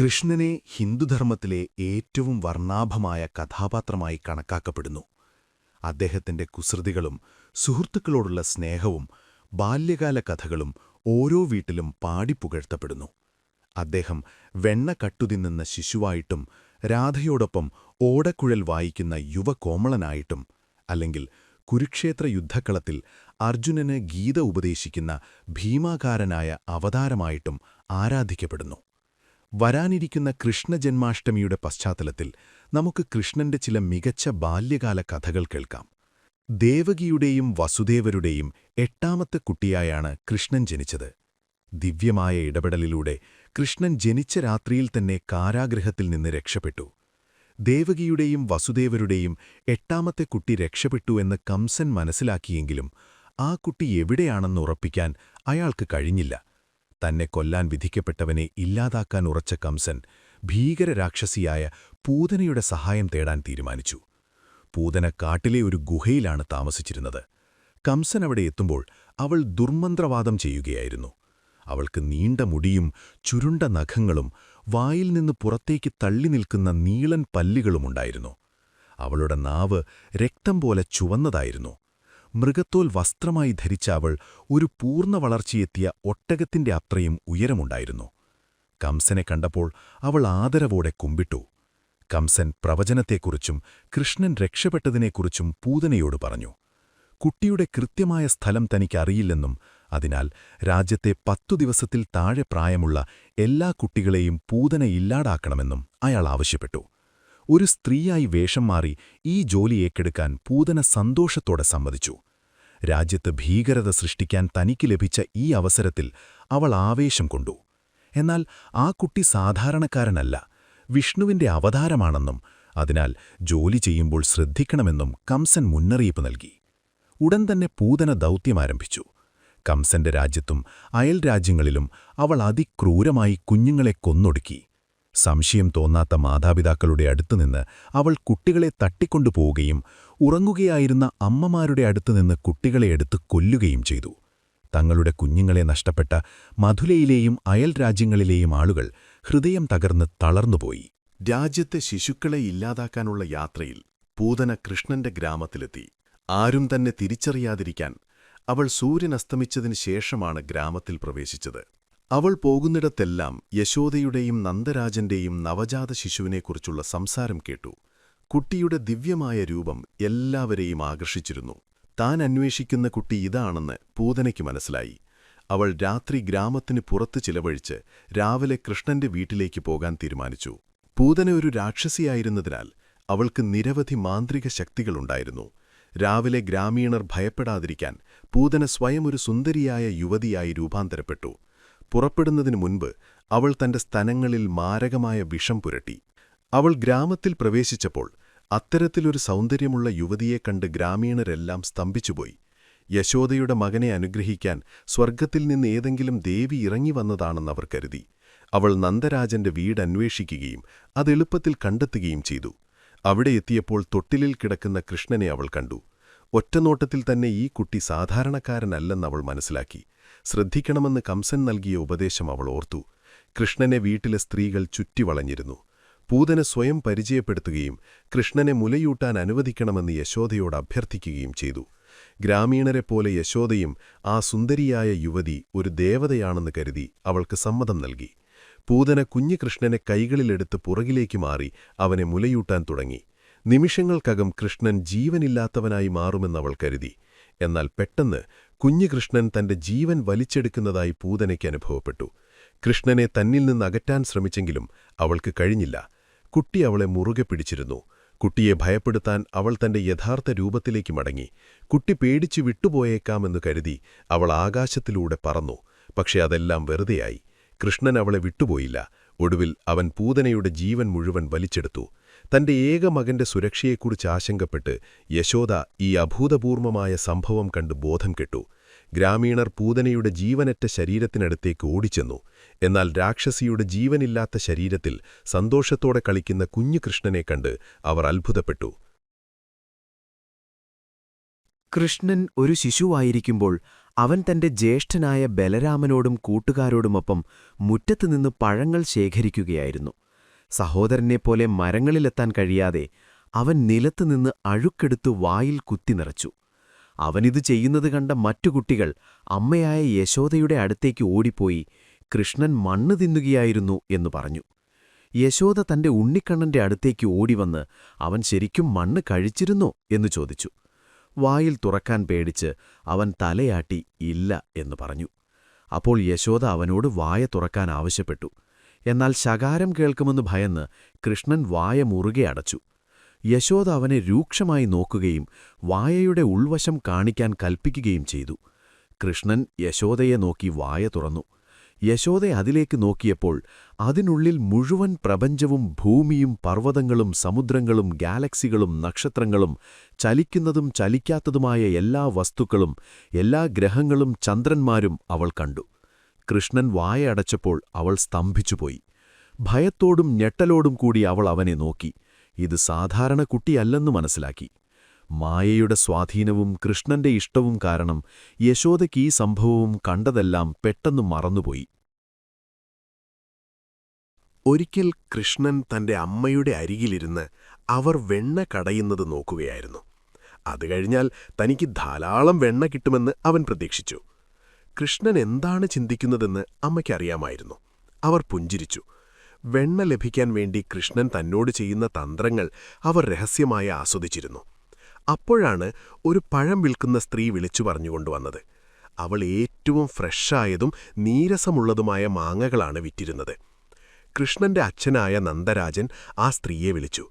കൃഷ്ണനെ ഹിന്ദുധർമ്മത്തിലെ ഏറ്റവും വർണാഭമായ കഥാപാത്രമായി കണക്കാക്കപ്പെടുന്നു. അദ്ദേഹത്തിന്റെ കുസൃതികളും സുഹൃത്തുക്കളോടുള്ള സ്നേഹവും ബാല്യകാല കഥകളും ഓരോ വീട്ടിലും പാടിപ്പുകഴ്ത്തപ്പെടുന്നു. അദ്ദേഹം വെണ്ണ കട്ടുതിന്നുന്ന ശിശുവായിട്ടും രാധയോടൊപ്പം ഓടക്കുഴൽ വായിക്കുന്ന യുവകോമളനായിട്ടും അല്ലെങ്കിൽ കുരുക്ഷേത്ര യുദ്ധക്കളത്തിൽ അർജുനന് ഗീത ഉപദേശിക്കുന്ന ഭീമാകാരനായ അവതാരമായിട്ടും ആരാധിക്കപ്പെടുന്നു. വരാനിരിക്കുന്ന കൃഷ്ണജന്മാഷ്ടമിയുടെ പശ്ചാത്തലത്തിൽ നമുക്ക് കൃഷ്ണന്റെ ചില മികച്ച ബാല്യകാല കഥകൾ കേൾക്കാം. ദേവകിയുടെയും വസുദേവരുടെയും എട്ടാമത്തെ കുട്ടിയായാണ് കൃഷ്ണൻ ജനിച്ചത്. ദിവ്യമായ ഇടപെടലിലൂടെ കൃഷ്ണൻ ജനിച്ച രാത്രിയിൽ തന്നെ കാരാഗ്രഹത്തിൽ നിന്ന് രക്ഷപ്പെട്ടു. ദേവകിയുടെയും വസുദേവരുടെയും എട്ടാമത്തെ കുട്ടി രക്ഷപ്പെട്ടു എന്ന് കംസൻ മനസ്സിലാക്കിയെങ്കിലും ആ കുട്ടി എവിടെയാണെന്ന് ഉറപ്പിക്കാൻ അയാൾക്ക് കഴിഞ്ഞില്ല. തന്നെ കൊല്ലാൻ വിധിക്കപ്പെട്ടവനെ ഇല്ലാതാക്കാൻ ഉറച്ച കംസൻ ഭീകരരാക്ഷസിയായ പൂതനയുടെ സഹായം തേടാൻ തീരുമാനിച്ചു. പൂതന കാട്ടിലെ ഒരു ഗുഹയിലാണ് താമസിച്ചിരുന്നത്. കംസൻ അവിടെ എത്തുമ്പോൾ അവൾ ദുർമന്ത്രവാദം ചെയ്യുകയായിരുന്നു. അവൾക്ക് നീണ്ട മുടിയും ചുരുണ്ട നഖങ്ങളും വായിൽ നിന്ന് പുറത്തേക്ക് തള്ളി നിൽക്കുന്ന നീളൻ പല്ലുകളുമുണ്ടായിരുന്നു. അവളുടെ നാവ് രക്തം പോലെ ചുവന്നതായിരുന്നു. മൃഗത്തോൽ വസ്ത്രമായി ധരിച്ച അവൾ ഒരു പൂർണ വളർച്ചയെത്തിയ ഒട്ടകത്തിന്റെ അത്രയും ഉയരമുണ്ടായിരുന്നു. കംസനെ കണ്ടപ്പോൾ അവൾ ആദരവോടെ കുമ്പിട്ടു. കംസൻ പ്രവചനത്തെക്കുറിച്ചും കൃഷ്ണൻ രക്ഷപ്പെട്ടതിനെക്കുറിച്ചും പൂതനയോട് പറഞ്ഞു. കുട്ടിയുടെ കൃത്യമായ സ്ഥലം തനിക്കറിയില്ലെന്നും അതിനാൽ രാജ്യത്തെ പത്തു ദിവസത്തിൽ താഴെ പ്രായമുള്ള എല്ലാ കുട്ടികളെയും പൂതന ഇല്ലാടാക്കണമെന്നും അയാൾ ആവശ്യപ്പെട്ടു. ഒരു സ്ത്രീയായി വേഷം മാറി ഈ ജോലി ഏറ്റെടുക്കാൻ പൂതന സന്തോഷത്തോടെ സമ്മതിച്ചു. രാജ്യത്ത് ഭീകരത സൃഷ്ടിക്കാൻ തനിക്ക് ലഭിച്ച ഈ അവസരത്തിൽ അവൾ ആവേശം കൊണ്ടു. എന്നാൽ ആ കുട്ടി സാധാരണക്കാരനല്ല വിഷ്ണുവിന്റെ അവതാരമാണെന്നും അതിനാൽ ജോലി ചെയ്യുമ്പോൾ ശ്രദ്ധിക്കണമെന്നും കംസൻ മുന്നറിയിപ്പ് നൽകി. ഉടൻ തന്നെ പൂതന ദൗത്യമാരംഭിച്ചു കംസന്റെ രാജ്യത്തും അയൽ രാജ്യങ്ങളിലും അവൾ അതിക്രൂരമായി കുഞ്ഞുങ്ങളെ കൊന്നൊടുക്കി. സംശയം തോന്നാത്ത മാതാപിതാക്കളുടെ അടുത്തുനിന്ന് അവൾ കുട്ടികളെ തട്ടിക്കൊണ്ടുപോവുകയും ഉറങ്ങുകയായിരുന്ന അമ്മമാരുടെ അടുത്തുനിന്ന് കുട്ടികളെ എടുത്ത് കൊല്ലുകയും ചെയ്തു. തങ്ങളുടെ കുഞ്ഞുങ്ങളെ നഷ്ടപ്പെട്ട മധുലയിലെയും അയൽ രാജ്യങ്ങളിലെയും ആളുകൾ ഹൃദയം തകർന്ന് തളർന്നുപോയി. രാജ്യത്തെ ശിശുക്കളെ ഇല്ലാതാക്കാനുള്ള യാത്രയിൽ പൂതന കൃഷ്ണന്റെ ഗ്രാമത്തിലെത്തി. ആരും തന്നെ തിരിച്ചറിയാതിരിക്കാൻ അവൾ സൂര്യനസ്തമിച്ചതിനു ശേഷമാണ് ഗ്രാമത്തിൽ പ്രവേശിച്ചത്. അവൾ പോകുന്നിടത്തെല്ലാം യശോദയുടെയും നന്ദരാജന്റെയും നവജാത ശിശുവിനെക്കുറിച്ചുള്ള സംസാരം കേട്ടു. കുട്ടിയുടെ ദിവ്യമായ രൂപം എല്ലാവരെയും ആകർഷിച്ചിരുന്നു. താൻ അന്വേഷിക്കുന്ന കുട്ടി ഇതാണെന്ന് പൂതനയ്ക്ക് മനസ്സിലായി. അവൾ രാത്രി ഗ്രാമത്തിന് പുറത്ത് ചിലവഴിച്ച് രാവിലെ കൃഷ്ണന്റെ വീട്ടിലേക്ക് പോകാൻ തീരുമാനിച്ചു. പൂതന ഒരു രാക്ഷസിയായിരുന്നതിനാൽ അവൾക്ക് നിരവധി മാന്ത്രിക ശക്തികളുണ്ടായിരുന്നു. രാവിലെ ഗ്രാമീണർ ഭയപ്പെടാതിരിക്കാൻ പൂതന സ്വയം ഒരു സുന്ദരിയായ യുവതിയായി രൂപാന്തരപ്പെട്ടു. പുറപ്പെടുന്നതിനു മുൻപ് അവൾ തന്റെ സ്തനങ്ങളിൽ മാരകമായ വിഷം പുരട്ടി. അവൾ ഗ്രാമത്തിൽ പ്രവേശിച്ചപ്പോൾ അത്തരത്തിലൊരു സൗന്ദര്യമുള്ള യുവതിയെ കണ്ട് ഗ്രാമീണരെല്ലാം സ്തംഭിച്ചുപോയി. യശോദയുടെ മകനെ അനുഗ്രഹിക്കാൻ സ്വർഗത്തിൽ നിന്ന് ഏതെങ്കിലും ദേവി ഇറങ്ങി വന്നതാണെന്നവർ കരുതി. അവൾ നന്ദരാജന്റെ വീട് അന്വേഷിക്കുകയും അതെളുപ്പത്തിൽ കണ്ടെത്തുകയും ചെയ്തു. അവിടെ എത്തിയപ്പോൾ തൊട്ടിലിൽ കിടക്കുന്ന കൃഷ്ണനെ അവൾ കണ്ടു. ഒറ്റനോട്ടത്തിൽ തന്നെ ഈ കുട്ടി സാധാരണക്കാരനല്ലെന്നവൾ മനസ്സിലാക്കി. ശ്രദ്ധിക്കണമെന്ന് കംസൻ നൽകിയ ഉപദേശം അവൾ ഓർത്തു. കൃഷ്ണനെ വീട്ടിലെ സ്ത്രീകൾ ചുറ്റിവളഞ്ഞിരുന്നു പൂതനെ സ്വയം പരിചയപ്പെടുത്തുകയും കൃഷ്ണനെ മുലയൂട്ടാൻ അനുവദിക്കണമെന്ന് യശോദയോട് അഭ്യർത്ഥിക്കുകയും ചെയ്തു. ഗ്രാമീണരെ പോലെ യശോദയും ആ സുന്ദരിയായ യുവതി ഒരു ദേവതയാണെന്ന് കരുതി അവൾക്ക് സമ്മതം നൽകി. പൂതന കുഞ്ഞു കൃഷ്ണനെ കൈകളിലെടുത്ത് പുറകിലേക്ക് മാറി അവനെ മുലയൂട്ടാൻ തുടങ്ങി. നിമിഷങ്ങൾക്കകം കൃഷ്ണൻ ജീവനില്ലാത്തവനായി മാറുമെന്നവൾ കരുതി. എന്നാൽ പെട്ടെന്ന് കുഞ്ഞു കൃഷ്ണൻ തന്റെ ജീവൻ വലിച്ചെടുക്കുന്നതായി പൂതനയ്ക്ക് അനുഭവപ്പെട്ടു. കൃഷ്ണനെ തന്നിൽ നിന്ന് അകറ്റാൻ ശ്രമിച്ചെങ്കിലും അവൾക്ക് കഴിഞ്ഞില്ല. കുട്ടി അവളെ മുറുകെ പിടിച്ചിരുന്നു. കുട്ടിയെ ഭയപ്പെടുത്താൻ അവൾ തന്റെ യഥാർത്ഥ രൂപത്തിലേക്ക് മടങ്ങി. കുട്ടി പേടിച്ചു വിട്ടുപോയേക്കാമെന്ന് കരുതി അവൾ ആകാശത്തിലൂടെ പറന്നു. പക്ഷെ അതെല്ലാം വെറുതെയായി. കൃഷ്ണൻ അവളെ വിട്ടുപോയില്ല. ഒടുവിൽ അവൻ പൂതനയുടെ ജീവൻ മുഴുവൻ വലിച്ചെടുത്തു. തന്റെ ഏക മകന്റെ സുരക്ഷയെക്കുറിച്ച് ആശങ്കപ്പെട്ട് യശോദ ഈ അഭൂതപൂർവമായ സംഭവം കണ്ട് ബോധം കെട്ടു. ഗ്രാമീണർ പൂതനയുടെ ജീവനറ്റ ശരീരത്തിനടുത്തേക്ക് ഓടിച്ചെന്നു. എന്നാൽ രാക്ഷസിയുടെ ജീവനില്ലാത്ത ശരീരത്തിൽ സന്തോഷത്തോടെ കളിക്കുന്ന കുഞ്ഞു കൃഷ്ണനെ കണ്ട് അവർ അത്ഭുതപ്പെട്ടു. കൃഷ്ണൻ ഒരു ശിശുവായിരിക്കുമ്പോൾ അവൻ തന്റെ ജ്യേഷ്ഠനായ ബലരാമനോടും കൂട്ടുകാരോടുമൊപ്പം മുറ്റത്തുനിന്ന് പഴങ്ങൾ ശേഖരിക്കുകയായിരുന്നു. സഹോദരനെപ്പോലെ മരങ്ങളിലെത്താൻ കഴിയാതെ അവൻ നിലത്തുനിന്ന് അഴുക്കെടുത്തു വായിൽ കുത്തിനിറച്ചു അവനിത് ചെയ്യുന്നത് കണ്ട മറ്റു കുട്ടികൾ അമ്മയായ യശോദയുടെ അടുത്തേക്ക് ഓടിപ്പോയി കൃഷ്ണൻ മണ്ണ് തിന്നുകയായിരുന്നു എന്ന് പറഞ്ഞു. യശോദ തന്റെ ഉണ്ണിക്കണ്ണന്റെ അടുത്തേക്ക് ഓടിവന്ന് അവൻ ശരിക്കും മണ്ണ് കഴിച്ചിരുന്നോ എന്ന് ചോദിച്ചു. വായിൽ തുറക്കാൻ പേടിച്ച് അവൻ തലയാട്ടി ഇല്ല എന്ന് പറഞ്ഞു. അപ്പോൾ യശോദ അവനോട് വായ തുറക്കാൻ ആവശ്യപ്പെട്ടു. എന്നാൽ ശകാരം കേൾക്കുമെന്ന് ഭയന്ന് കൃഷ്ണൻ വായ മുറുകെ അടച്ചു. യശോദ അവനെ രൂക്ഷമായി നോക്കുകയും വായയുടെ ഉൾവശം കാണിക്കാൻ കൽപ്പിക്കുകയും ചെയ്തു. കൃഷ്ണൻ യശോദയെ നോക്കി വായ തുറന്നു. യശോദ അതിലേക്ക് നോക്കിയപ്പോൾ അതിനുള്ളിൽ മുഴുവൻ പ്രപഞ്ചവും ഭൂമിയും പർവതങ്ങളും സമുദ്രങ്ങളും ഗാലക്സികളും നക്ഷത്രങ്ങളും ചലിക്കുന്നതും ചലിക്കാത്തതുമായ എല്ലാ വസ്തുക്കളും എല്ലാ ഗ്രഹങ്ങളും ചന്ദ്രന്മാരും അവൾ കണ്ടു. കൃഷ്ണൻ വായ അടച്ചപ്പോൾ അവൾ സ്തംഭിച്ചുപോയി. ഭയത്തോടും ഞെട്ടലോടും കൂടി അവൾ അവനെ നോക്കി. ഇത് സാധാരണ കുട്ടിയല്ലെന്ന് മനസ്സിലാക്കി. മായയുടെ സ്വാധീനവും കൃഷ്ണന്റെ ഇഷ്ടവും കാരണം യശോദയ്ക്ക് ഈ സംഭവവും കണ്ടതെല്ലാം പെട്ടെന്ന് മറന്നുപോയി. ഒരിക്കൽ കൃഷ്ണൻ തന്റെ അമ്മയുടെ അരികിലിരുന്ന് അവർ വെണ്ണ കടയുന്നത് നോക്കുകയായിരുന്നു. അത് കഴിഞ്ഞാൽ തനിക്ക് ധാരാളം വെണ്ണ കിട്ടുമെന്ന് അവൻ പ്രതീക്ഷിച്ചു. കൃഷ്ണൻ എന്താണ് ചിന്തിക്കുന്നതെന്ന് അമ്മയ്ക്കറിയാമായിരുന്നു. അവർ പുഞ്ചിരിച്ചു. വെണ്ണ ലഭിക്കാൻ വേണ്ടി കൃഷ്ണൻ തന്നോട് ചെയ്യുന്ന തന്ത്രങ്ങൾ അവർ രഹസ്യമായി ആസ്വദിച്ചിരുന്നു. അപ്പോഴാണ് ഒരു പഴം വിൽക്കുന്ന സ്ത്രീ വിളിച്ചു പറഞ്ഞുകൊണ്ടുവന്നത് അവൾ ഏറ്റവും ഫ്രഷായതും നീരസമുള്ളതുമായ മാങ്ങകളാണ് വിറ്റിരുന്നത്. കൃഷ്ണന്റെ അച്ഛനായ നന്ദരാജൻ ആ സ്ത്രീയെ വിളിച്ചു.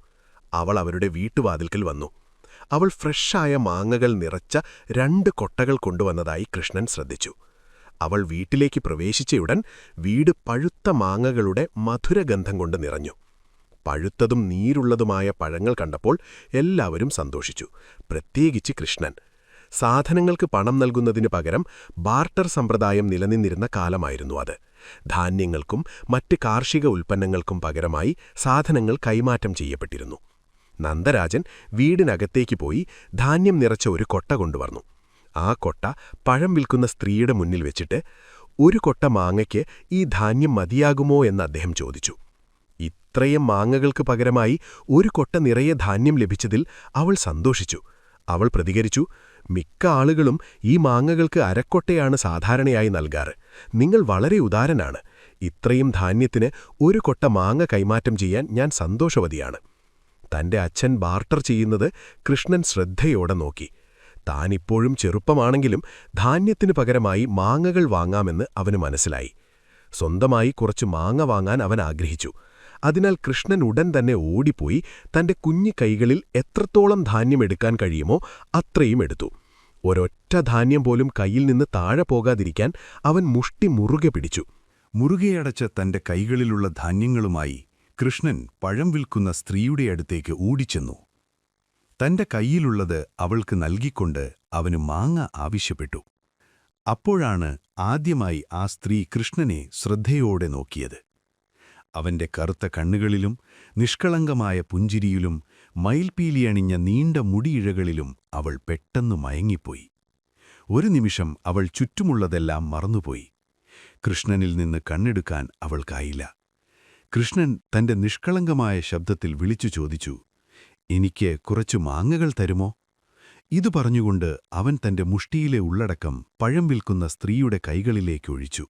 അവൾ അവരുടെ വീട്ടുവാതിൽക്കൽ വന്നു. അവൾ ഫ്രഷായ മാങ്ങകൾ നിറച്ച രണ്ട് കൊട്ടകൾ കൊണ്ടുവന്നതായി കൃഷ്ണൻ ശ്രദ്ധിച്ചു. അവൾ വീട്ടിലേക്ക് പ്രവേശിച്ചയുടൻ വീട് പഴുത്ത മാങ്ങകളുടെ മധുരഗന്ധം കൊണ്ട് നിറഞ്ഞു. പഴുത്തതും നീരുള്ളതുമായ പഴങ്ങൾ കണ്ടപ്പോൾ എല്ലാവരും സന്തോഷിച്ചു. പ്രത്യേകിച്ച് കൃഷ്ണൻ. സാധനങ്ങൾക്ക് പണം നൽകുന്നതിന് പകരം ബാർട്ടർ സമ്പ്രദായം നിലനിന്നിരുന്ന കാലമായിരുന്നു അത്. ധാന്യങ്ങൾക്കും മറ്റ് കാർഷിക ഉൽപ്പന്നങ്ങൾക്കും പകരമായി സാധനങ്ങൾ കൈമാറ്റം ചെയ്യപ്പെട്ടിരുന്നു. നന്ദരാജൻ വീടിനകത്തേക്ക് പോയി ധാന്യം നിറച്ച ഒരു കൊട്ട കൊണ്ടുവന്നു. ആ കൊട്ട പഴം വിൽക്കുന്ന സ്ത്രീയുടെ മുന്നിൽ വെച്ചിട്ട് ഒരു കൊട്ട മാങ്ങയ്ക്ക് ഈ ധാന്യം മതിയാകുമോ എന്ന് അദ്ദേഹം ചോദിച്ചു. ഇത്രയും മാങ്ങകൾക്ക് പകരമായി ഒരു കൊട്ട നിറയെ ധാന്യം ലഭിച്ചതിൽ അവൾ സന്തോഷിച്ചു. അവൾ പ്രതികരിച്ചു മിക്ക ആളുകളും ഈ മാങ്ങകൾക്ക് അരക്കൊട്ടയാണ് സാധാരണയായി നൽകാറ്. നിങ്ങൾ വളരെ ഉദാരനാണ്. ഇത്രയും ധാന്യത്തിന് ഒരു കൊട്ട മാങ്ങ കൈമാറ്റം ചെയ്യാൻ ഞാൻ സന്തോഷവതിയാണ്. തന്റെ അച്ഛൻ ബാർട്ടർ ചെയ്യുന്നത് കൃഷ്ണൻ ശ്രദ്ധയോടെ നോക്കി. താനിപ്പോഴും ചെറുപ്പമാണെങ്കിലും ധാന്യത്തിനു പകരമായി മാങ്ങകൾ വാങ്ങാമെന്ന് അവന് മനസ്സിലായി. സ്വന്തമായി കുറച്ച് മാങ്ങ വാങ്ങാൻ അവൻ ആഗ്രഹിച്ചു. അതിനാൽ കൃഷ്ണൻ ഉടൻ തന്നെ ഓടിപ്പോയി തന്റെ കുഞ്ഞു കൈകളിൽ എത്രത്തോളം ധാന്യം എടുക്കാൻ കഴിയുമോ അത്രയും എടുത്തു. ഒരൊറ്റ ധാന്യം പോലും കയ്യിൽ നിന്ന് താഴെ പോകാതിരിക്കാൻ അവൻ മുഷ്ടി മുറുകെ പിടിച്ചു. മുറുകെയടച്ച തന്റെ കൈകളിലുള്ള ധാന്യങ്ങളുമായി കൃഷ്ണൻ പഴം വിൽക്കുന്ന സ്ത്രീയുടെ അടുത്തേക്ക് ഓടിച്ചെന്നു. തന്റെ കൈയിലുള്ളത് അവൾക്ക് നൽകിക്കൊണ്ട് അവന് മാങ്ങ ആവശ്യപ്പെട്ടു. അപ്പോഴാണ് ആദ്യമായി ആ സ്ത്രീ കൃഷ്ണനെ ശ്രദ്ധയോടെ നോക്കിയത്. അവന്റെ കറുത്ത കണ്ണുകളിലും നിഷ്കളങ്കമായ പുഞ്ചിരിയിലും മയിൽപീലിയണിഞ്ഞ നീണ്ട മുടിയിഴകളിലും അവൾ പെട്ടെന്ന് മയങ്ങിപ്പോയി. ഒരു നിമിഷം അവൾ ചുറ്റുമുള്ളതെല്ലാം മറന്നുപോയി. കൃഷ്ണനിൽ നിന്ന് കണ്ണെടുക്കാൻ അവൾക്കായില്ല കൃഷ്ണൻ തന്റെ നിഷ്കളങ്കമായ ശബ്ദത്തിൽ വിളിച്ചു ചോദിച്ചു എനിക്ക് കുറച്ചു മാങ്ങകൾ തരുമോ? ഇതു പറഞ്ഞുകൊണ്ട് അവൻ തന്റെ മുഷ്ടിയിലെ ഉള്ളടക്കം പഴം വിൽക്കുന്ന സ്ത്രീയുടെ കൈകളിലേക്കൊഴിച്ചു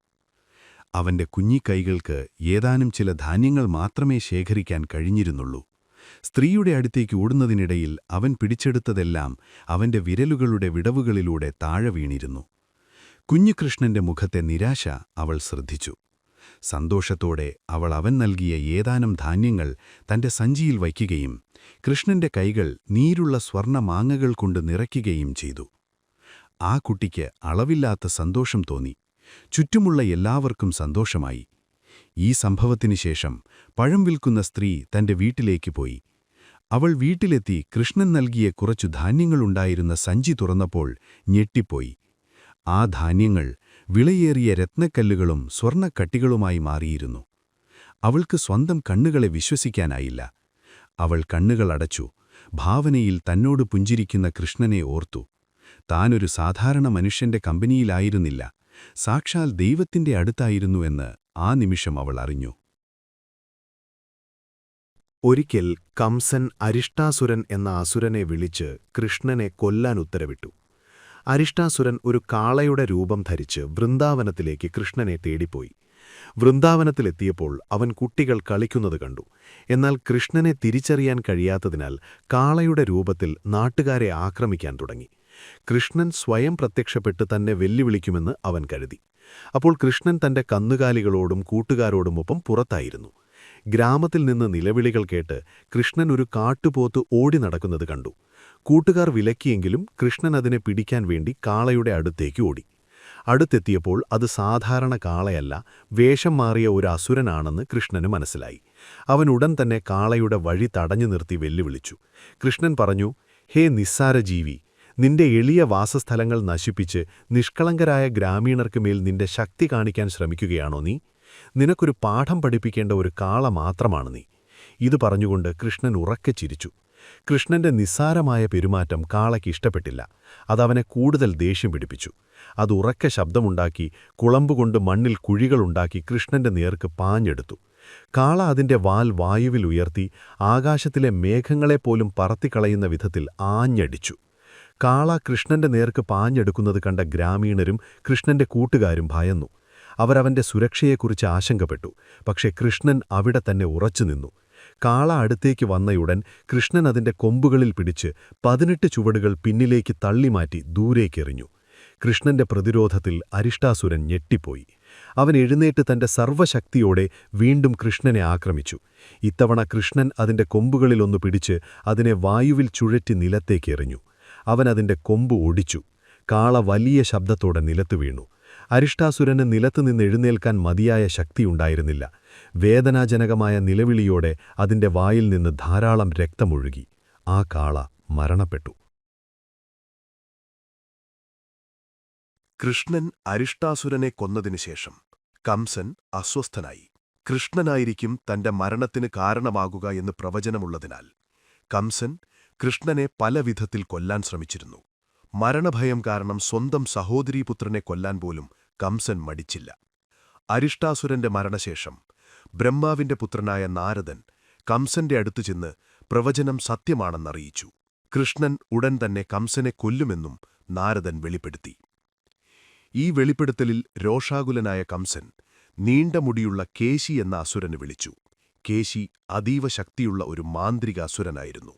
അവന്റെ കുഞ്ഞിക്കൈകൾക്ക് ഏതാനും ചില ധാന്യങ്ങൾ മാത്രമേ ശേഖരിക്കാൻ കഴിഞ്ഞിരുന്നുള്ളൂ. സ്ത്രീയുടെ അടുത്തേക്ക് ഓടുന്നതിനിടയിൽ അവൻ പിടിച്ചെടുത്തതെല്ലാം അവന്റെ വിരലുകളുടെ വിടവുകളിലൂടെ താഴെ വീണിരുന്നു. കുഞ്ഞുകൃഷ്ണന്റെ മുഖത്തെ നിരാശ അവൾ ശ്രദ്ധിച്ചു. സന്തോഷത്തോടെ അവൾ അവൻ നൽകിയ ഏതാനും ധാന്യങ്ങൾ തന്റെ സഞ്ചിയിൽ വയ്ക്കുകയും കൃഷ്ണന്റെ കൈകൾ നീരുള്ള സ്വർണ മാങ്ങകൾ കൊണ്ട് നിറയ്ക്കുകയും ചെയ്തു. ആ കുട്ടിക്ക് അളവില്ലാത്ത സന്തോഷം തോന്നി. ചുറ്റുമുള്ള എല്ലാവർക്കും സന്തോഷമായി. ഈ സംഭവത്തിനു ശേഷം പഴം വിൽക്കുന്ന സ്ത്രീ തന്റെ വീട്ടിലേക്ക് പോയി. അവൾ വീട്ടിലെത്തി കൃഷ്ണൻ നൽകിയ കുറച്ചു ധാന്യങ്ങളുണ്ടായിരുന്ന സഞ്ചി തുറന്നപ്പോൾ ഞെട്ടിപ്പോയി. ആ ധാന്യങ്ങൾ വിലയേറിയ രത്നക്കല്ലുകളും സ്വർണക്കട്ടികളുമായി മാറിയിരുന്നു. അവൾക്ക് സ്വന്തം കണ്ണുകളെ വിശ്വസിക്കാനായില്ല. അവൾ കണ്ണുകൾ അടച്ചു ഭാവനയിൽ തന്നോട് പുഞ്ചിരിക്കുന്ന കൃഷ്ണനെ ഓർത്തു. താനൊരു സാധാരണ മനുഷ്യന്റെ കമ്പനിയിലായിരുന്നില്ല സാക്ഷാൽ ദൈവത്തിന്റെ അടുത്തായിരുന്നു എന്ന് ആ നിമിഷം അവൾ അറിഞ്ഞു. ഒരിക്കൽ കംസൻ അരിഷ്ടാസുരൻ എന്ന അസുരനെ വിളിച്ച് കൃഷ്ണനെ കൊല്ലാൻ ഉത്തരവിട്ടു. അരിഷ്ടാസുരൻ ഒരു കാളയുടെ രൂപം ധരിച്ച് വൃന്ദാവനത്തിലേക്ക് കൃഷ്ണനെ തേടിപ്പോയി. വൃന്ദാവനത്തിലെത്തിയപ്പോൾ അവൻ കുട്ടികൾ കളിക്കുന്നത് കണ്ടു. എന്നാൽ കൃഷ്ണനെ തിരിച്ചറിയാൻ കഴിയാത്തതിനാൽ കാളയുടെ രൂപത്തിൽ നാട്ടുകാരെ ആക്രമിക്കാൻ തുടങ്ങി. കൃഷ്ണൻ സ്വയം പ്രത്യക്ഷപ്പെട്ട് തന്നെ വെല്ലുവിളിക്കുമെന്ന് അവൻ കരുതി. അപ്പോൾ കൃഷ്ണൻ തന്റെ കന്നുകാലികളോടും കൂട്ടുകാരോടുമൊപ്പം പുറത്തായിരുന്നു. ഗ്രാമത്തിൽ നിന്ന് നിലവിളികൾ കേട്ട് കൃഷ്ണൻ ഒരു കാട്ടുപോത്ത് ഓടി നടക്കുന്നത് കണ്ടു. കൂട്ടുകാർ വിലക്കിയെങ്കിലും കൃഷ്ണൻ അതിനെ പിടിക്കാൻ വേണ്ടി കാളയുടെ അടുത്തേക്ക് ഓടി. അടുത്തെത്തിയപ്പോൾ അത് സാധാരണ കാളയല്ല വേഷം മാറിയ ഒരു അസുരനാണെന്ന് കൃഷ്ണന് മനസ്സിലായി. അവൻ ഉടൻ തന്നെ കാളയുടെ വഴി തടഞ്ഞു നിർത്തി വെല്ലുവിളിച്ചു. കൃഷ്ണൻ പറഞ്ഞു ഹേ നിസ്സാര ജീവി നിന്റെ എളിയ വാസസ്ഥലങ്ങൾ നശിപ്പിച്ച് നിഷ്കളങ്കരായ ഗ്രാമീണർക്ക് മേൽ നിന്റെ ശക്തി കാണിക്കാൻ ശ്രമിക്കുകയാണോ നീ? നിനക്കൊരു പാഠം പഠിപ്പിക്കേണ്ട ഒരു കാള മാത്രമാണ് നീ. ഇത് പറഞ്ഞുകൊണ്ട് കൃഷ്ണൻ ഉറക്കെ ചിരിച്ചു. കൃഷ്ണന്റെ നിസ്സാരമായ പെരുമാറ്റം കാളയ്ക്ക് ഇഷ്ടപ്പെട്ടില്ല. അതവനെ കൂടുതൽ ദേഷ്യം പിടിപ്പിച്ചു. അത് ഉറക്കെ ശബ്ദമുണ്ടാക്കി കുളമ്പുകൊണ്ട് മണ്ണിൽ കുഴികളുണ്ടാക്കി കൃഷ്ണന്റെ നേർക്ക് പാഞ്ഞെടുത്തു. കാള അതിന്റെ വാൽ വായുവിൽ ഉയർത്തി ആകാശത്തിലെ മേഘങ്ങളെപ്പോലും പറത്തിക്കളയുന്ന വിധത്തിൽ ആഞ്ഞടിച്ചു. കാള കൃഷ്ണന്റെ നേർക്ക് പാഞ്ഞെടുക്കുന്നത് കണ്ട ഗ്രാമീണരും കൃഷ്ണന്റെ കൂട്ടുകാരും ഭയന്നു. അവരവന്റെ സുരക്ഷയെക്കുറിച്ച് ആശങ്കപ്പെട്ടു. പക്ഷേ കൃഷ്ണൻ അവിടെ തന്നെ ഉറച്ചുനിന്നു. കാള അടുത്തേക്ക് വന്നയുടൻ കൃഷ്ണൻ അതിന്റെ കൊമ്പുകളിൽ പിടിച്ച് പതിനെട്ട് ചുവടുകൾ പിന്നിലേക്ക് തള്ളിമാറ്റി ദൂരേക്കെറിഞ്ഞു. കൃഷ്ണന്റെ പ്രതിരോധത്തിൽ അരിഷ്ടാസുരൻ ഞെട്ടിപ്പോയി. അവൻ എഴുന്നേറ്റ് തന്റെ സർവശക്തിയോടെ വീണ്ടും കൃഷ്ണനെ ആക്രമിച്ചു. ഇത്തവണ കൃഷ്ണൻ അതിന്റെ കൊമ്പുകളിലൊന്നു പിടിച്ച് അതിനെ വായുവിൽ ചുഴറ്റി നിലത്തേക്കെറിഞ്ഞു. അവൻ അതിന്റെ കൊമ്പ് ഒടിച്ചു. കാള വലിയ ശബ്ദത്തോടെ നിലത്തു വീണു. അരിഷ്ടാസുരന് നിലത്തുനിന്ന് എഴുന്നേൽക്കാൻ മതിയായ ശക്തിയുണ്ടായിരുന്നില്ല വേദനാജനകമായ നിലവിളിയോടെ അതിന്റെ വായിൽ നിന്ന് ധാരാളം രക്തമൊഴുകി. ആ കാള മരണപ്പെട്ടു. കൃഷ്ണൻ അരിഷ്ടാസുരനെ കൊന്നതിനുശേഷം കംസൻ അസ്വസ്ഥനായി. കൃഷ്ണനായിരിക്കും തന്റെ മരണത്തിന് കാരണമാകുക എന്ന് പ്രവചനമുള്ളതിനാൽ കംസൻ കൃഷ്ണനെ പല വിധത്തിൽ കൊല്ലാൻ ശ്രമിച്ചിരുന്നു. മരണഭയം കാരണം സ്വന്തം സഹോദരീപുത്രനെ കൊല്ലാൻ പോലും കംസൻ മടിച്ചില്ല. അരിഷ്ടാസുരന്റെ മരണശേഷം ബ്രഹ്മാവിന്റെ പുത്രനായ നാരദൻ കംസന്റെ അടുത്തു ചെന്ന് പ്രവചനം സത്യമാണെന്നറിയിച്ചു. കൃഷ്ണൻ ഉടൻ തന്നെ കംസനെ കൊല്ലുമെന്നും നാരദൻ വെളിപ്പെടുത്തി. ഈ വെളിപ്പെടുത്തലിൽ രോഷാകുലനായ കംസൻ നീണ്ട മുടിയുള്ള കേശി എന്ന അസുരന് വിളിച്ചു. കേശി അതീവ ശക്തിയുള്ള ഒരു മാന്ത്രിക അസുരനായിരുന്നു.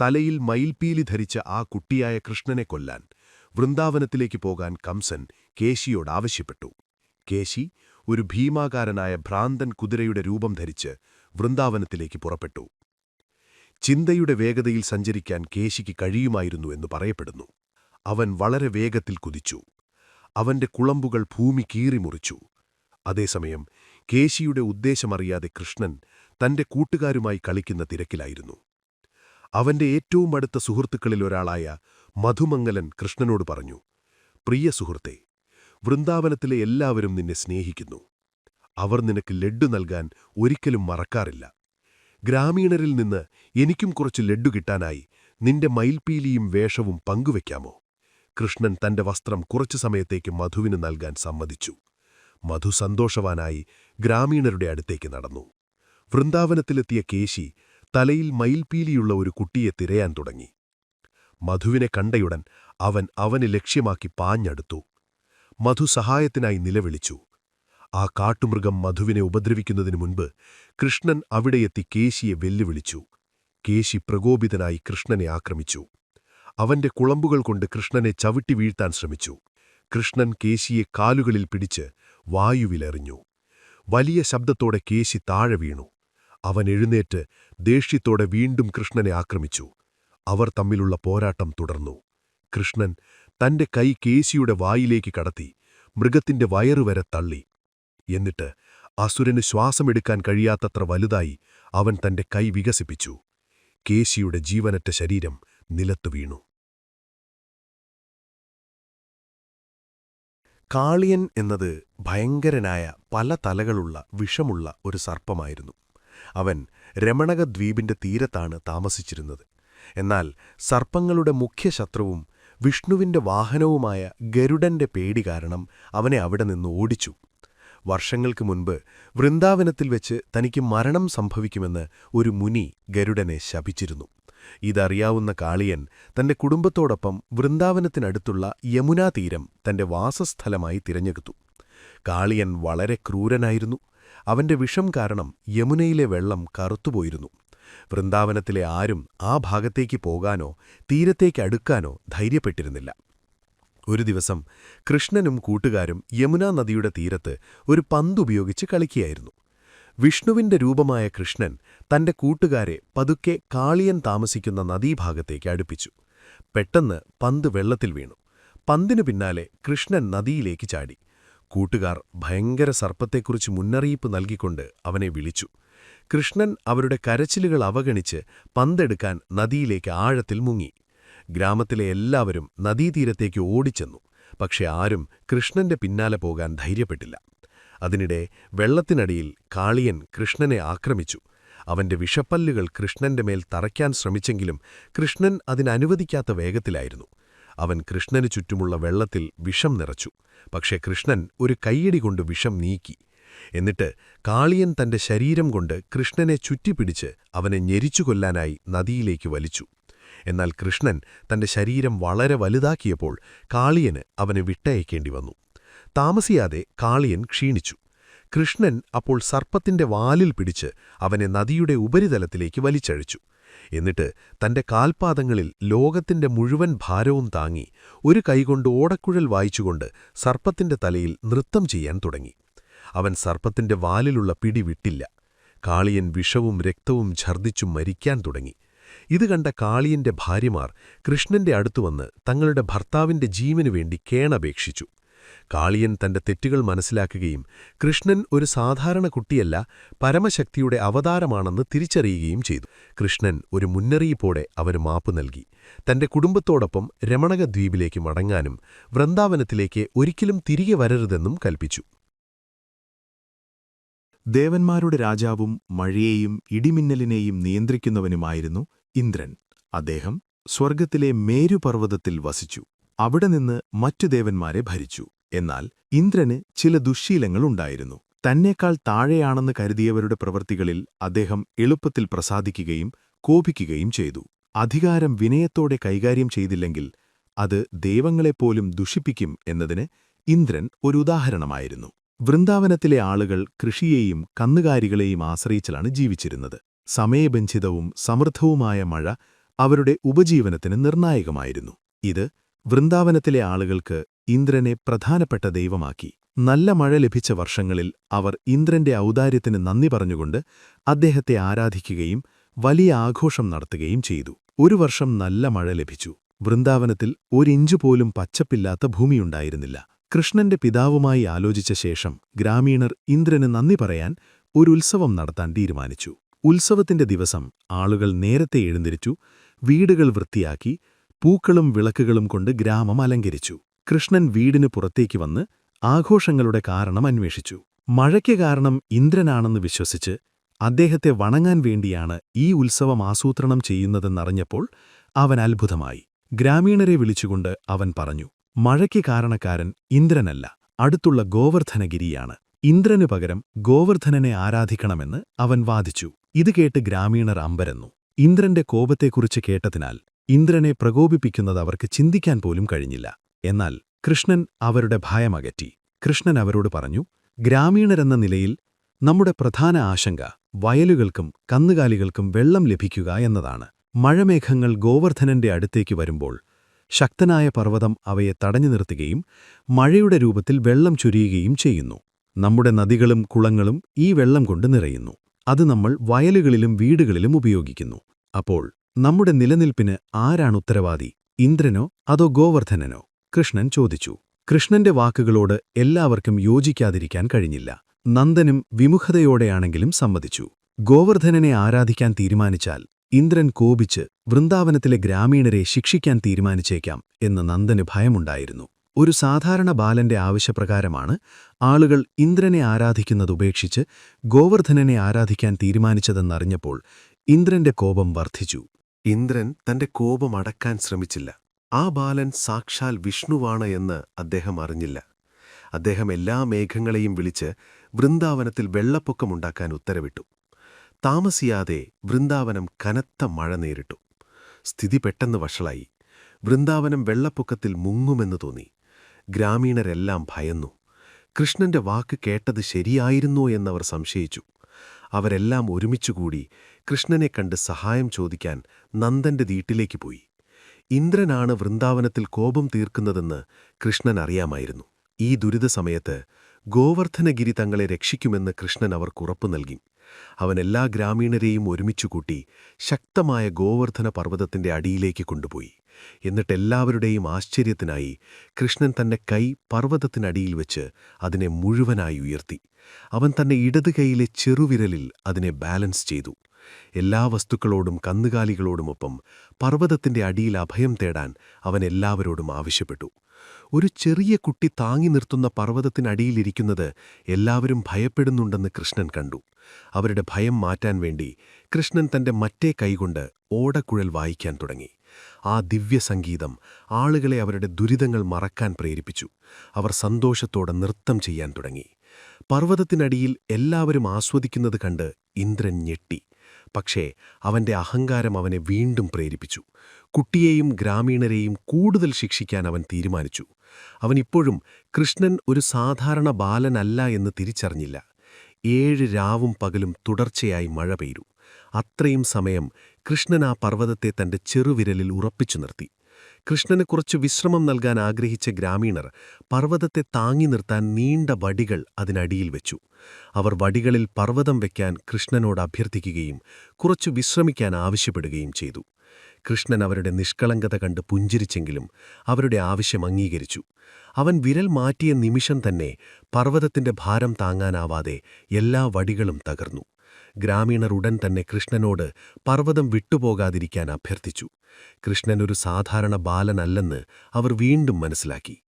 തലയിൽ മയിൽപ്പീലി ധരിച്ച ആ കുട്ടിയായ കൃഷ്ണനെ കൊല്ലാൻ വൃന്ദാവനത്തിലേക്ക് പോകാൻ കംസൻ കേശിയോട് ആവശ്യപ്പെട്ടു. കേശി ഒരു ഭീമാകാരനായ ഭ്രാന്തൻ കുതിരയുടെ രൂപം ധരിച്ച് വൃന്ദാവനത്തിലേക്ക് പുറപ്പെട്ടു. ചിന്തയുടെ വേഗതയിൽ സഞ്ചരിക്കാൻ കേശിക്ക് കഴിയുമായിരുന്നു എന്ന് പറയപ്പെടുന്നു. അവൻ വളരെ വേഗത്തിൽ കുതിച്ചു. അവന്റെ കുളമ്പുകൾ ഭൂമി കീറിമുറിച്ചു. അതേസമയം കേശിയുടെ ഉദ്ദേശമറിയാതെ കൃഷ്ണൻ തന്റെ കൂട്ടുകാരുമായി കളിക്കുന്ന തിരക്കിലായിരുന്നു. അവന്റെ ഏറ്റവും അടുത്ത സുഹൃത്തുക്കളിലൊരാളായ മധുമംഗലൻ കൃഷ്ണനോട് പറഞ്ഞു പ്രിയ സുഹൃത്തെ വൃന്ദാവനത്തിലെ എല്ലാവരും നിന്നെ സ്നേഹിക്കുന്നു. അവർ നിനക്ക് ലഡ്ഡു നൽകാൻ ഒരിക്കലും മറക്കാറില്ല. ഗ്രാമീണരിൽ നിന്ന് എനിക്കും കുറച്ച് ലഡ്ഡു കിട്ടാനായി നിന്റെ മയിൽപീലിയും വേഷവും പങ്കുവെക്കാമോ കൃഷ്ണൻ തന്റെ വസ്ത്രം കുറച്ചു സമയത്തേക്ക് മധുവിന് നൽകാൻ സമ്മതിച്ചു. മധു സന്തോഷവാനായി ഗ്രാമീണരുടെ അടുത്തേക്ക് നടന്നു. വൃന്ദാവനത്തിലെത്തിയ കേശി തലയിൽ മയിൽപീലിയുള്ള ഒരു കുട്ടിയെ തിരയാൻ തുടങ്ങി. മധുവിനെ കണ്ടയുടൻ അവൻ അവന് ലക്ഷ്യമാക്കി പാഞ്ഞടുത്തു. മധു സഹായത്തിനായി നിലവിളിച്ചു. ആ കാട്ടുമൃഗം മധുവിനെ ഉപദ്രവിക്കുന്നതിനു മുൻപ് കൃഷ്ണൻ അവിടെയെത്തി കേശിയെ വെല്ലുവിളിച്ചു. കേശി പ്രകോപിതനായി കൃഷ്ണനെ ആക്രമിച്ചു. അവന്റെ കുളമ്പുകൾ കൊണ്ട് കൃഷ്ണനെ ചവിട്ടി വീഴ്ത്താൻ ശ്രമിച്ചു. കൃഷ്ണൻ കേശിയെ കാലുകളിൽ പിടിച്ച് വായുവിലെറിഞ്ഞു. വലിയ ശബ്ദത്തോടെ കേശി താഴെ വീണു. അവൻ എഴുന്നേറ്റ് ദേഷ്യത്തോടെ വീണ്ടും കൃഷ്ണനെ ആക്രമിച്ചു. അവർ തമ്മിലുള്ള പോരാട്ടം തുടർന്നു. കൃഷ്ണൻ തന്റെ കൈ കേശിയുടെ വായിലേക്ക് കടത്തി മൃഗത്തിന്റെ വയറുവരെ തള്ളി. എന്നിട്ട് അസുരന് ശ്വാസമെടുക്കാൻ കഴിയാത്തത്ര വലുതായി അവൻ തന്റെ കൈ വികസിപ്പിച്ചു. കേശിയുടെ ജീവനറ്റ ശരീരം നിലത്തു വീണു. കാളിയൻ എന്നത് ഭയങ്കരനായ പല തലകളുള്ള വിഷമുള്ള ഒരു സർപ്പമായിരുന്നു. അവൻ രമണകദ്വീപിന്റെ തീരത്താണ് താമസിച്ചിരുന്നത്. എന്നാൽ സർപ്പങ്ങളുടെ മുഖ്യ ശത്രുവും വിഷ്ണുവിന്റെ വാഹനവുമായ ഗരുഡന്റെ പേടി കാരണം അവനെ അവിടെ നിന്ന് ഓടിച്ചു. വർഷങ്ങൾക്ക് മുൻപ് വൃന്ദാവനത്തിൽ വെച്ച് തനിക്ക് മരണം സംഭവിക്കുമെന്ന് ഒരു മുനി ഗരുഡനെ ശപിച്ചിരുന്നു. ഇതറിയാവുന്ന കാളിയൻ തന്റെ കുടുംബത്തോടൊപ്പം വൃന്ദാവനത്തിനടുത്തുള്ള യമുനാ തീരം തന്റെ വാസസ്ഥലമായി തിരഞ്ഞെടുത്തു. കാളിയൻ വളരെ ക്രൂരനായിരുന്നു. അവന്റെ വിഷം കാരണം യമുനയിലെ വെള്ളം കറുത്തുപോയിരുന്നു. വൃന്ദാവനത്തിലെ ആരും ആ ഭാഗത്തേക്ക് പോകാനോ തീരത്തേക്ക് അടുക്കാനോ ധൈര്യപ്പെട്ടിരുന്നില്ല. ഒരു ദിവസം കൃഷ്ണനും കൂട്ടുകാരും യമുനാ നദിയുടെ തീരത്ത് ഒരു പന്തുപയോഗിച്ച് കളിക്കുകയായിരുന്നു. വിഷ്ണുവിന്റെ രൂപമായ കൃഷ്ണൻ തന്റെ കൂട്ടുകാരെ പതുക്കെ കാളിയൻ താമസിക്കുന്ന നദീഭാഗത്തേക്ക് അടുപ്പിച്ചു. പെട്ടെന്ന് പന്ത് വെള്ളത്തിൽ വീണു. പന്തിനു പിന്നാലെ കൃഷ്ണൻ നദിയിലേക്ക് ചാടി. കൂട്ടുകാർ ഭയങ്കര സർപ്പത്തെക്കുറിച്ച് മുന്നറിയിപ്പ് നൽകിക്കൊണ്ട് അവനെ വിളിച്ചു. കൃഷ്ണൻ അവരുടെ കരച്ചിലുകൾ അവഗണിച്ച് പന്തെടുക്കാൻ നദിയിലേക്ക് ആഴത്തിൽ മുങ്ങി. ഗ്രാമത്തിലെ എല്ലാവരും നദീതീരത്തേക്ക് ഓടിച്ചെന്നു. പക്ഷെ ആരും കൃഷ്ണന്റെ പിന്നാലെ പോകാൻ ധൈര്യപ്പെട്ടില്ല. അതിനിടെ വെള്ളത്തിനടിയിൽ കാളിയൻ കൃഷ്ണനെ ആക്രമിച്ചു. അവന്റെ വിഷപ്പല്ലുകൾ കൃഷ്ണന്റെ മേൽ തറയ്ക്കാൻ ശ്രമിച്ചെങ്കിലും കൃഷ്ണൻ അതിനനുവദിക്കാത്ത വേഗത്തിലായിരുന്നു. അവൻ കൃഷ്ണനു ചുറ്റുമുള്ള വെള്ളത്തിൽ വിഷം നിറച്ചു. പക്ഷേ കൃഷ്ണൻ ഒരു കൈയടി കൊണ്ട് വിഷം നീക്കി. എന്നിട്ട് കാളിയൻ തന്റെ ശരീരം കൊണ്ട് കൃഷ്ണനെ ചുറ്റിപ്പിടിച്ച് അവനെ ഞെരിച്ചു കൊല്ലാനായി നദിയിലേക്ക് വലിച്ചു. എന്നാൽ കൃഷ്ണൻ തന്റെ ശരീരം വളരെ വലുതാക്കിയപ്പോൾ കാളിയന് അവനെ വിട്ടയക്കേണ്ടി വന്നു. താമസിയാതെ കാളിയൻ ക്ഷീണിച്ചു. കൃഷ്ണൻ അപ്പോൾ സർപ്പത്തിന്റെ വാലിൽ പിടിച്ച് അവനെ നദിയുടെ ഉപരിതലത്തിലേക്ക് വലിച്ചഴിച്ചു. എന്നിട്ട് തന്റെ കാൽപാദങ്ങളിൽ ലോകത്തിന്റെ മുഴുവൻ ഭാരവും താങ്ങി ഒരു കൈകൊണ്ട് ഓടക്കുഴൽ വായിച്ചുകൊണ്ട് സർപ്പത്തിന്റെ തലയിൽ നൃത്തം ചെയ്യാൻ തുടങ്ങി. അവൻ സർപ്പത്തിന്റെ വാലിലുള്ള പിടി വിട്ടില്ല. കാളിയൻ വിഷവും രക്തവും ഛർദ്ദിച്ചും മരിക്കാൻ തുടങ്ങി. ഇത് കണ്ട കാളിയന്റെ ഭാര്യമാർ കൃഷ്ണന്റെ അടുത്തുവന്ന് തങ്ങളുടെ ഭർത്താവിന്റെ ജീവനു വേണ്ടി കേണപേക്ഷിച്ചു. കാളിയൻ തന്റെ തെറ്റുകൾ മനസ്സിലാക്കുകയും കൃഷ്ണൻ ഒരു സാധാരണ കുട്ടിയല്ല പരമശക്തിയുടെ അവതാരമാണെന്ന് തിരിച്ചറിയുകയും ചെയ്തു. കൃഷ്ണൻ ഒരു മുന്നറിയിപ്പോടെ അവന് മാപ്പ് നൽകി. തന്റെ കുടുംബത്തോടൊപ്പം രമണകദ്വീപിലേക്ക് മടങ്ങാനും വൃന്ദാവനത്തിലേക്ക് ഒരിക്കലും തിരികെ വരരുതെന്നും കൽപ്പിച്ചു. ദേവന്മാരുടെ രാജാവും മഴയെയും ഇടിമിന്നലിനെയും നിയന്ത്രിക്കുന്നവനുമായിരുന്നു ഇന്ദ്രൻ. അദ്ദേഹം സ്വർഗത്തിലെ മേരുപർവതത്തിൽ വസിച്ചു. അവിടെ നിന്ന് മറ്റു ദേവന്മാരെ ഭരിച്ചു. എന്നാൽ ഇന്ദ്രന് ചില ദുശ്ശീലങ്ങളുണ്ടായിരുന്നു തന്നേക്കാൾ താഴെയാണെന്ന് കരുതിയവരുടെ പ്രവൃത്തികളിൽ അദ്ദേഹം എളുപ്പത്തിൽ പ്രസാദിക്കുകയും കോപിക്കുകയും ചെയ്തു. അധികാരം വിനയത്തോടെ കൈകാര്യം ചെയ്തില്ലെങ്കിൽ അത് ദൈവങ്ങളെപ്പോലും ദുഷിപ്പിക്കും എന്നതിന് ഇന്ദ്രൻ ഒരു ഉദാഹരണമായിരുന്നു. വൃന്ദാവനത്തിലെ ആളുകൾ കൃഷിയെയും കന്നുകാലികളെയും ആശ്രയിച്ചാണ് ജീവിച്ചിരുന്നത്. സമയബന്ധിതവും സമൃദ്ധവുമായ മഴ അവരുടെ ഉപജീവനത്തിന് നിർണായകമായിരുന്നു. ഇത് വൃന്ദാവനത്തിലെ ആളുകൾക്ക് ഇന്ദ്രനെ പ്രധാനപ്പെട്ട ദൈവമാക്കി. നല്ല മഴ ലഭിച്ച വർഷങ്ങളിൽ അവർ ഇന്ദ്രന്റെ ഔദാര്യത്തിന് നന്ദി പറഞ്ഞുകൊണ്ട് അദ്ദേഹത്തെ ആരാധിക്കുകയും വലിയ ആഘോഷം നടത്തുകയും ചെയ്തു. ഒരു വർഷം നല്ല മഴ ലഭിച്ചു. വൃന്ദാവനത്തിൽ ഒരിഞ്ചു പോലും പച്ചപ്പില്ലാത്ത ഭൂമിയുണ്ടായിരുന്നില്ല. കൃഷ്ണന്റെ പിതാവുമായി ആലോചിച്ച ശേഷം ഗ്രാമീണർ ഇന്ദ്രന് നന്ദി പറയാൻ ഒരു ഉത്സവം നടത്താൻ തീരുമാനിച്ചു. ഉത്സവത്തിന്റെ ദിവസം ആളുകൾ നേരത്തെ എഴുന്നിരിച്ചു വീടുകൾ വൃത്തിയാക്കി പൂക്കളും വിളക്കുകളും കൊണ്ട് ഗ്രാമം അലങ്കരിച്ചു. കൃഷ്ണൻ വീടിന് പുറത്തേക്ക് വന്ന് ആഘോഷങ്ങളുടെ കാരണം അന്വേഷിച്ചു. മഴയ്ക്ക് കാരണം ഇന്ദ്രനാണെന്ന് വിശ്വസിച്ച് അദ്ദേഹത്തെ വണങ്ങാൻ വേണ്ടിയാണ് ഈ ഉത്സവം ആസൂത്രണം ചെയ്യുന്നതെന്നറിഞ്ഞപ്പോൾ അവൻ അത്ഭുതമായി. ഗ്രാമീണരെ വിളിച്ചുകൊണ്ട് അവൻ പറഞ്ഞു മഴയ്ക്ക് കാരണക്കാരൻ ഇന്ദ്രനല്ല അടുത്തുള്ള ഗോവർദ്ധനഗിരിയാണ്. ഇന്ദ്രനു പകരം ഗോവർദ്ധനനെ ആരാധിക്കണമെന്ന് അവൻ വാദിച്ചു. ഇത് കേട്ട് ഗ്രാമീണർ അമ്പരന്നു. ഇന്ദ്രന്റെ കോപത്തെക്കുറിച്ച് കേട്ടതിനാൽ ഇന്ദ്രനെ പ്രകോപിപ്പിക്കുന്നത് അവർക്ക് ചിന്തിക്കാൻ പോലും കഴിഞ്ഞില്ല. എന്നാൽ കൃഷ്ണൻ അവരുടെ ഭയമകറ്റി കൃഷ്ണൻ അവരോട് പറഞ്ഞു ഗ്രാമീണരെന്ന നിലയിൽ നമ്മുടെ പ്രധാന ആശങ്ക വയലുകൾക്കും കന്നുകാലികൾക്കും വെള്ളം ലഭിക്കുക എന്നതാണ്. മഴമേഘങ്ങൾ ഗോവർദ്ധനന്റെ അടുത്തേക്ക് വരുമ്പോൾ ശക്തനായ പർവതം അവയെ തടഞ്ഞു നിർത്തുകയും മഴയുടെ രൂപത്തിൽ വെള്ളം ചൊരിയുകയും ചെയ്യുന്നു. നമ്മുടെ നദികളും കുളങ്ങളും ഈ വെള്ളം കൊണ്ട് നിറയുന്നു. അത് നമ്മൾ വയലുകളിലും വീടുകളിലും ഉപയോഗിക്കുന്നു. അപ്പോൾ നമ്മുടെ നിലനിൽപ്പിന് ആരാണ് ഉത്തരവാദി? ഇന്ദ്രനോ അതോ ഗോവർദ്ധനനോ? കൃഷ്ണൻ ചോദിച്ചു. കൃഷ്ണന്റെ വാക്കുകളോട് എല്ലാവർക്കും യോജിക്കാതിരിക്കാൻ കഴിഞ്ഞില്ല. നന്ദനും വിമുഖതയോടെയാണെങ്കിലും സമ്മതിച്ചു. ഗോവർദ്ധനനെ ആരാധിക്കാൻ തീരുമാനിച്ചാൽ ഇന്ദ്രൻ കോപിച്ച് വൃന്ദാവനത്തിലെ ഗ്രാമീണരെ ശിക്ഷിക്കാൻ തീരുമാനിച്ചേക്കാം എന്ന് നന്ദന് ഭയമുണ്ടായിരുന്നു. ഒരു സാധാരണ ബാലന്റെ ആവശ്യപ്രകാരമാണ് ആളുകൾ ഇന്ദ്രനെ ആരാധിക്കുന്നതുപേക്ഷിച്ച് ഗോവർദ്ധനനെ ആരാധിക്കാൻ തീരുമാനിച്ചതെന്നറിഞ്ഞപ്പോൾ ഇന്ദ്രന്റെ കോപം വർദ്ധിച്ചു. ഇന്ദ്രൻ തന്റെ കോപം അടക്കാൻ ശ്രമിച്ചില്ല. ആ ബാലൻ സാക്ഷാൽ വിഷ്ണുവാണ് എന്ന് അദ്ദേഹം അറിഞ്ഞില്ല. അദ്ദേഹം എല്ലാ മേഘങ്ങളെയും വിളിച്ച് വൃന്ദാവനത്തിൽ വെള്ളപ്പൊക്കമുണ്ടാക്കാൻ ഉത്തരവിട്ടു. താമസിയാതെ വൃന്ദാവനം കനത്ത മഴ നേരിട്ടു. സ്ഥിതി പെട്ടെന്ന് വഷളായി. വൃന്ദാവനം വെള്ളപ്പൊക്കത്തിൽ മുങ്ങുമെന്ന് തോന്നി. ഗ്രാമീണരെല്ലാം ഭയന്നു. കൃഷ്ണന്റെ വാക്ക് കേട്ടത് ശരിയായിരുന്നോ എന്നവർ സംശയിച്ചു. അവരെല്ലാം ഒരുമിച്ചുകൂടി കൃഷ്ണനെ കണ്ട് സഹായം ചോദിക്കാൻ നന്ദന്റെ വീട്ടിലേക്ക് പോയി. ഇന്ദ്രനാണ് വൃന്ദാവനത്തിൽ കോപം തീർക്കുന്നതെന്ന് കൃഷ്ണൻ അറിയാമായിരുന്നു. ഈ ദുരിതസമയത്ത് ഗോവർദ്ധനഗിരി തങ്ങളെ രക്ഷിക്കുമെന്ന് കൃഷ്ണൻ അവർക്കുറപ്പു നൽകി. അവൻ എല്ലാ ഗ്രാമീണരെയും ഒരുമിച്ചുകൂട്ടി ശക്തമായ ഗോവർദ്ധന പർവതത്തിന്റെ അടിയിലേക്ക് കൊണ്ടുപോയി. എന്നിട്ട് എല്ലാവരുടെയും ആശ്ചര്യത്തിനായി കൃഷ്ണൻ തന്റെ കൈ പർവതത്തിനടിയിൽ വെച്ച് അതിനെ മുഴുവനായി ഉയർത്തി. അവൻ തന്റെ ഇടത് കൈയിലെ ചെറുവിരലിൽ അതിനെ ബാലൻസ് ചെയ്തു. എല്ലാ വസ്തുക്കളോടും കന്നുകാലികളോടുമൊപ്പം പർവതത്തിന്റെ അടിയിൽ അഭയം തേടാൻ അവൻ എല്ലാവരോടും ആവശ്യപ്പെട്ടു. ഒരു ചെറിയ കുട്ടി താങ്ങി നിർത്തുന്ന പർവതത്തിനടിയിലിരിക്കുന്നത് എല്ലാവരും ഭയപ്പെടുന്നുണ്ടെന്ന് കൃഷ്ണൻ കണ്ടു. അവരുടെ ഭയം മാറ്റാൻ വേണ്ടി കൃഷ്ണൻ തന്റെ മറ്റേ കൈകൊണ്ട് ഓടക്കുഴൽ വായിക്കാൻ തുടങ്ങി. ആ ദിവ്യസംഗീതം ആളുകളെ അവരുടെ ദുരിതങ്ങൾ മറക്കാൻ പ്രേരിപ്പിച്ചു. അവർ സന്തോഷത്തോടെ നൃത്തം ചെയ്യാൻ തുടങ്ങി. പർവതത്തിനടിയിൽ എല്ലാവരും ആസ്വദിക്കുന്നത് കണ്ട് ഇന്ദ്രൻ ഞെട്ടി. പക്ഷേ അവന്റെ അഹങ്കാരം അവനെ വീണ്ടും പ്രേരിപ്പിച്ചു. കുട്ടിയെയും ഗ്രാമീണരെയും കൂടുതൽ ശിക്ഷിക്കാൻ അവൻ തീരുമാനിച്ചു. അവൻ ഇപ്പോഴും കൃഷ്ണൻ ഒരു സാധാരണ ബാലനല്ല എന്ന് തിരിച്ചറിഞ്ഞില്ല. ഏഴ് രാവും പകലും തുടർച്ചയായി മഴ പെയ്തു. അത്രയും സമയം കൃഷ്ണൻ ആ പർവതത്തെ തന്റെ ചെറുവിരലിൽ ഉറപ്പിച്ചു നിർത്തി. കൃഷ്ണന് കുറച്ച് വിശ്രമം നൽകാൻ ആഗ്രഹിച്ച ഗ്രാമീണർ പർവതത്തെ താങ്ങി നിർത്താൻ നീണ്ട വടികൾ അതിനടിയിൽ വെച്ചു. അവർ വടികളിൽ പർവതം വയ്ക്കാൻ കൃഷ്ണനോട് അഭ്യർത്ഥിക്കുകയും കുറച്ചു വിശ്രമിക്കാൻ ആവശ്യപ്പെടുകയും ചെയ്തു. കൃഷ്ണൻ അവരുടെ നിഷ്കളങ്കത കണ്ട് പുഞ്ചിരിച്ചെങ്കിലും അവരുടെ ആവശ്യം അംഗീകരിച്ചു. അവൻ വിരൽ മാറ്റിയ നിമിഷം തന്നെ പർവതത്തിന്റെ ഭാരം താങ്ങാനാവാതെ എല്ലാ വടികളും തകർന്നു. ഗ്രാമീണർ ഉടൻ തന്നെ കൃഷ്ണനോട് പർവതം വിട്ടുപോകാതിരിക്കാൻ അഭ്യർത്ഥിച്ചു. കൃഷ്ണൻ ഒരു സാധാരണ ബാലനല്ലെന്ന് അവർ വീണ്ടും മനസ്സിലാക്കി.